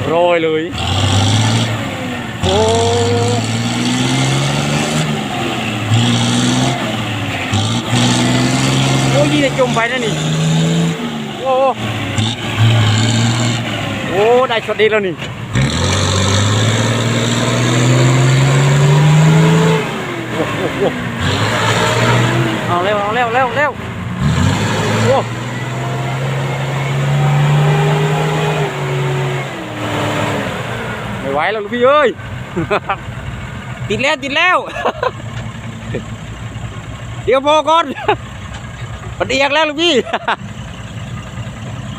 ียบร้อยเลยโอ้โอ้ยี่จะจมไปนะนี่โอ้โอ้ได้ช็อตดีแล้วนี่โอ้โหโอ้โหเอาเร็วเอาเร็วเร็วเร็วโอ้ไม่ไห วแล้วลูกพี่เอ้ย ติดแล้วติดแล้ว เดี๋ยวพอก่อนมันเอียงแล้วลูกพี่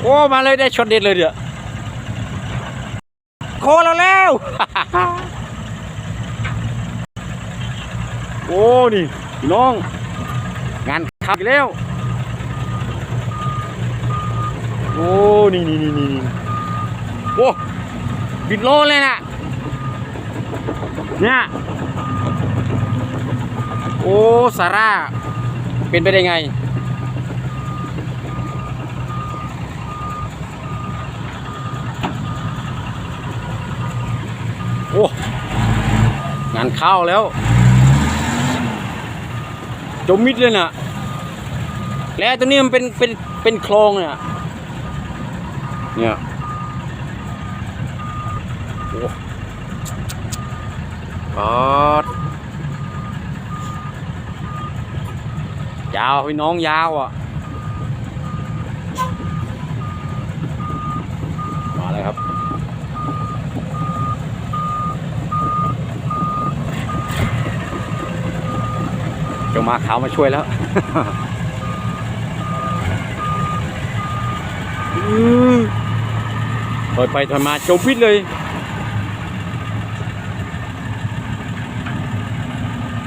โอ้มาเลยได้ช็อตเด็ดเลยเดี๋ยวโคเราแล้ว โอ้นี่น้อง งานขับแล้ว โอ้นี่นี่นี่นี่นี่โอ้บิดโลเลยนะ เนี่ย โอ้ซาร่า เป็นไปได้ไง โอ้ งานเข้าแล้ว จมมิดเลยนะแล้วตัวนี้มันเป็นเป็นเป็นโครงเนี่ยเนี่ย โอ้ กอดยาวพี่น้องยาวอะ มาเลยครับ เจ้ามาขาวมาช่วยแล้วอืมถอยไปถอยมาจมพิษเลย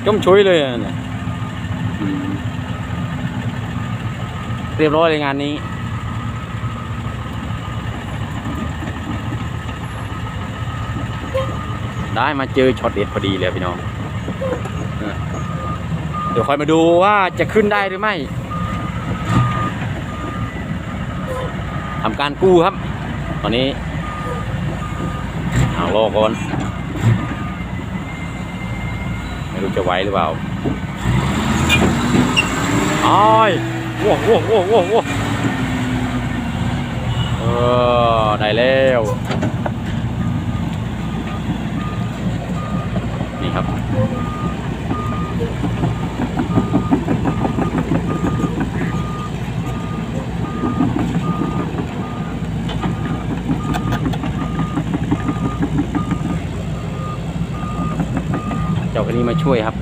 จมช่วยเลยอะเนี่ยอืมเรียบร้อยเลยงานนี้ ได้มาเจอช็อตเด็ดพอดีเลยพี่น้อง เดี๋ยวคอยมาดูว่าจะขึ้นได้หรือไม่ทำการกู้ครับ ตอนนี้เอารอก่อน ไม่ รู้จะไหวหรือเปล่าอ้ยว้วว้วว้าวว้วว้าวเออ ได้แล้ว นี่ครับ เจ้า คนนี้มาช่วยครับ